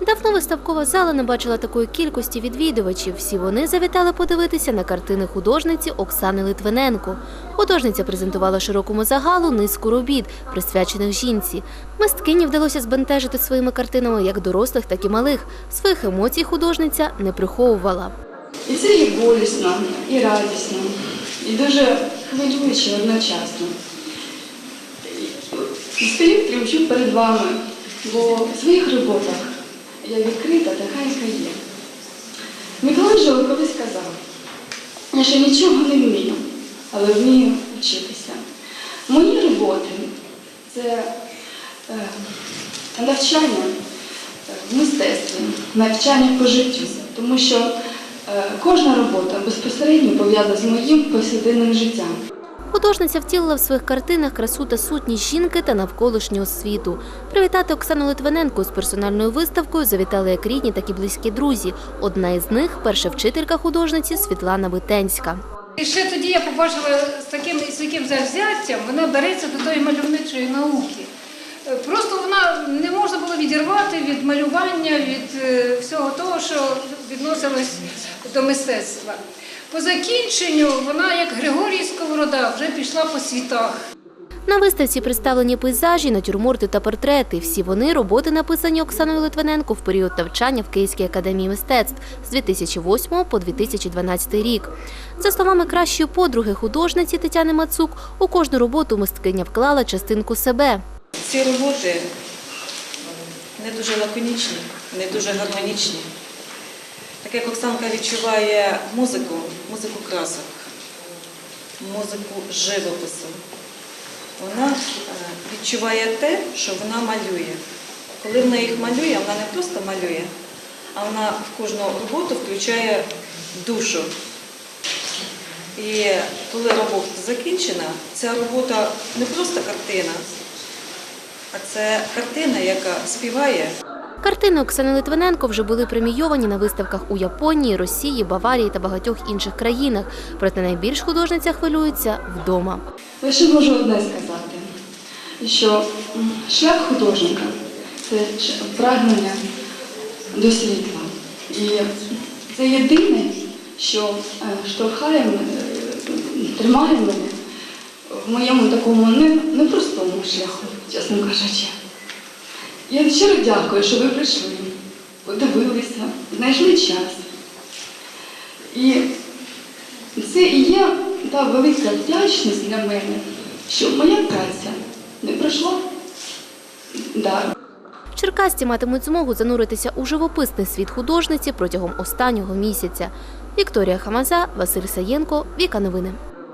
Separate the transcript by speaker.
Speaker 1: Давно виставкова зала не бачила такої кількості відвідувачів. Всі вони завітали подивитися на картини художниці Оксани Литвиненко. Художниця презентувала широкому загалу низку робіт, присвячених жінці. Мисткині вдалося збентежити своїми картинами як дорослих, так і малих. Своїх емоцій художниця не приховувала.
Speaker 2: І це і болісно, і радісно, і дуже хвилююче одночасно. Стою тремчу перед вами, бо в своїх роботах я відкрита така, яка є. Мікеланджело колись казав, я ще нічого не вмію, але вмію вчитися. Мої роботи це е, навчання в мистецтві, навчання по життю, тому що е, кожна робота безпосередньо пов'язана з моїм повсякденним життям.
Speaker 1: Художниця втілила в своїх картинах красу та сутність жінки та навколишнього світу. Привітати Оксану Литвиненко з персональною виставкою завітали як рідні, так і близькі друзі. Одна із них перша вчителька художниці Світлана Витенська.
Speaker 3: І ще тоді я побачила з таким, з яким завзяттям вона береться до тої мальовничої науки. Просто вона не можна було відірвати від малювання, від е, всього того, що відносилось до мистецтва. По закінченню вона, як Григорій Сковорода, вже пішла по світах.
Speaker 1: На виставці представлені пейзажі, натюрморти та портрети. Всі вони роботи написані Оксаною Литвиненко в період навчання в Київській академії мистецтв з 2008 по 2012 рік. За словами кращої подруги художниці Тетяни Мацук, у кожну роботу мисткиня вклала частинку себе.
Speaker 4: Ці роботи не дуже лаконічні, не дуже гармонічні. Так як Оксанка відчуває музику, музику красок, музику живопису, вона е, відчуває те, що вона малює. Коли вона їх малює, вона не просто малює, а вона в кожну роботу включає душу. І коли робота закінчена, ця робота не просто картина, а це картина, яка співає.
Speaker 1: Картини Оксани Литвиненко вже були премійовані на виставках у Японії, Росії, Баварії та багатьох інших країнах. Проте найбільш художниця хвилюється вдома.
Speaker 2: Лише можу одне сказати, що шлях художника це прагнення до світла. І це єдине, що е, штовхає мене, тримає мене в моєму такому непростому шляху, чесно кажучи. Я щиро дякую, що ви прийшли, подивилися, знайшли час. І це і є та велика вдячність для мене, що моя праця не пройшла даром.
Speaker 1: Черкасці матимуть змогу зануритися у живописний світ художниці протягом останнього місяця. Вікторія Хамаза, Василь Саєнко, Віка Новини.